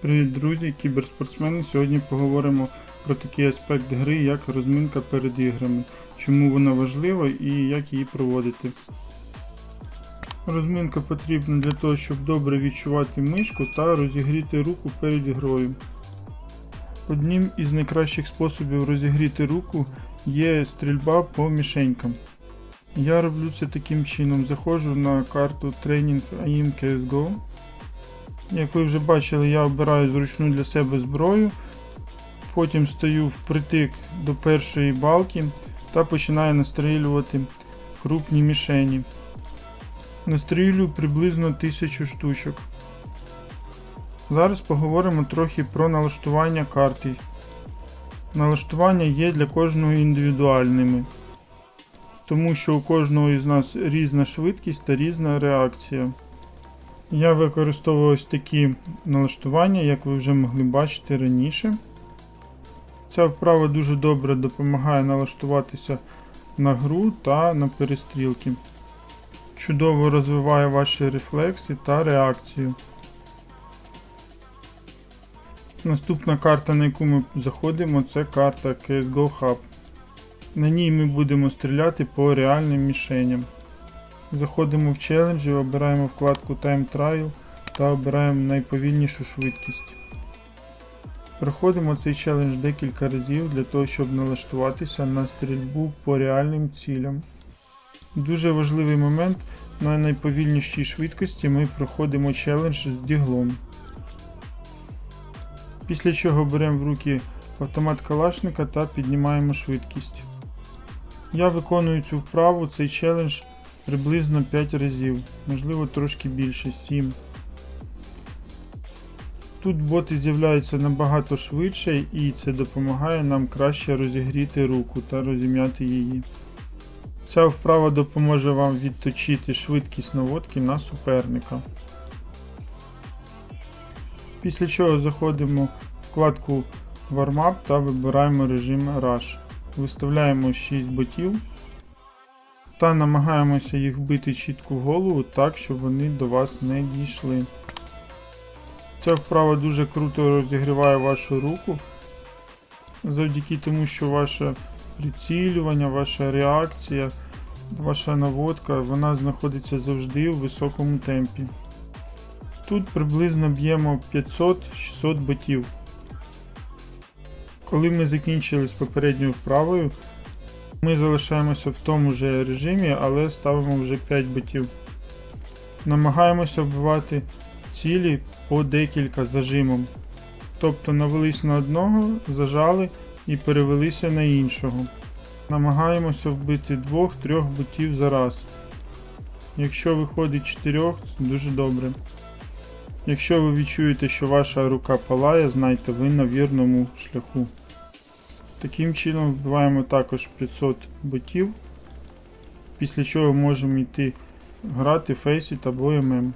Привіт, друзі, кіберспортсмени. Сьогодні поговоримо про такий аспект гри, як розминка перед іграми, чому вона важлива і як її проводити. Розминка потрібна для того, щоб добре відчувати мишку та розігріти руку перед грою. Одним із найкращих способів розігріти руку є стрільба по мішенькам. Я роблю це таким чином. Заходжу на карту Training AIM CSGO. Як ви вже бачили, я обираю зручну для себе зброю, потім стою впритик до першої балки та починаю настрілювати крупні мішені. Настрілюю приблизно 1000 штучок. Зараз поговоримо трохи про налаштування карти. Налаштування є для кожного індивідуальними, тому що у кожного із нас різна швидкість та різна реакція. Я використовую ось такі налаштування, як ви вже могли бачити раніше. Ця вправа дуже добре допомагає налаштуватися на гру та на перестрілки. Чудово розвиває ваші рефлекси та реакцію. Наступна карта, на яку ми заходимо, це карта CSGO Hub. На ній ми будемо стріляти по реальним мішеням. Заходимо в челенджі, обираємо вкладку Time Trial та обираємо найповільнішу швидкість. Проходимо цей челендж декілька разів для того, щоб налаштуватися на стрільбу по реальним цілям. Дуже важливий момент на найповільнішій швидкості ми проходимо челендж з діглом. Після чого беремо в руки автомат калашника та піднімаємо швидкість. Я виконую цю вправу, цей челендж приблизно 5 разів, можливо трошки більше, 7. Тут боти з'являються набагато швидше і це допомагає нам краще розігріти руку та розім'яти її. Ця вправа допоможе вам відточити швидкість наводки на суперника. Після чого заходимо в вкладку Warm-up та вибираємо режим Rush. Виставляємо 6 ботів та намагаємося їх вбити чітко в голову так, щоб вони до вас не дійшли. Ця вправа дуже круто розігріває вашу руку, завдяки тому, що ваше прицілювання, ваша реакція, ваша наводка, вона знаходиться завжди в високому темпі. Тут приблизно б'ємо 500-600 ботів. Коли ми закінчили з попередньою вправою, ми залишаємося в тому же режимі, але ставимо вже 5 ботів. Намагаємося вбивати цілі по декілька зажимом. Тобто навелись на одного, зажали і перевелися на іншого. Намагаємося вбити 2-3 ботів за раз. Якщо виходить 4, дуже добре. Якщо ви відчуєте, що ваша рука палає, знайте, ви на вірному шляху. Таким чином вбиваємо також 500 ботів, після чого можемо йти грати фейсіт або ММ.